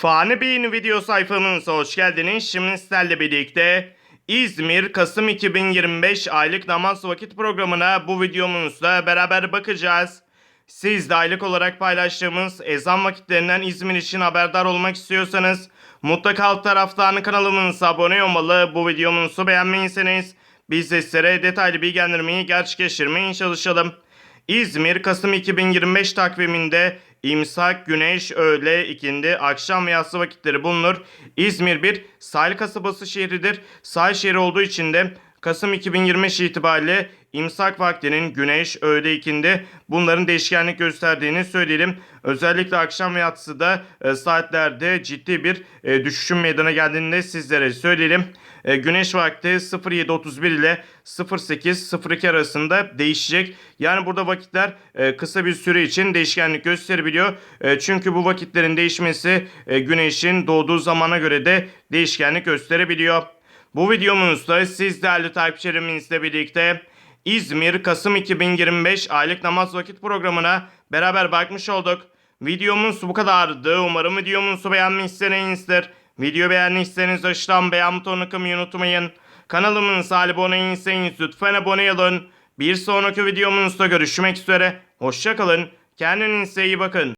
Fani Bey'in video sayfamıza hoş geldiniz. Şimdi sizlerle birlikte İzmir Kasım 2025 aylık namaz vakit programına bu videomuzda beraber bakacağız. Siz de aylık olarak paylaştığımız ezan vakitlerinden İzmir için haberdar olmak istiyorsanız mutlaka alt taraftan kanalımıza abone olmalı. Bu videomuzu beğenmeyseniz biz de sizlere detaylı bilgilendirmeyi gerçekleştirmeye çalışalım. İzmir Kasım 2025 takviminde imsak, güneş, öğle, ikindi, akşam ve yatsı vakitleri bulunur. İzmir bir sahil kasabası şehridir. Sahil şehri olduğu için de Kasım 2025 itibariyle imsak vaktinin güneş, öğle, ikindi bunların değişkenlik gösterdiğini söyleyelim. Özellikle akşam ve yatsıda e, saatlerde ciddi bir e, düşüşün meydana geldiğini de sizlere söyleyelim. E, güneş vakti 07.31 ile 08.02 arasında değişecek. Yani burada vakitler e, kısa bir süre için değişkenlik gösterebiliyor. E, çünkü bu vakitlerin değişmesi e, güneşin doğduğu zamana göre de değişkenlik gösterebiliyor. Bu videomuzda siz değerli takipçilerimizle birlikte İzmir Kasım 2025 aylık namaz vakit programına beraber bakmış olduk. Videomuz bu kadardı. Umarım videomuzu beğenmişsinizdir. Video beğendiyseniz aşağıdan beğen butonuna kılmayı unutmayın. Kanalımıza abone değilseniz lütfen abone olun. Bir sonraki videomuzda görüşmek üzere. Hoşçakalın. Kendinize iyi bakın.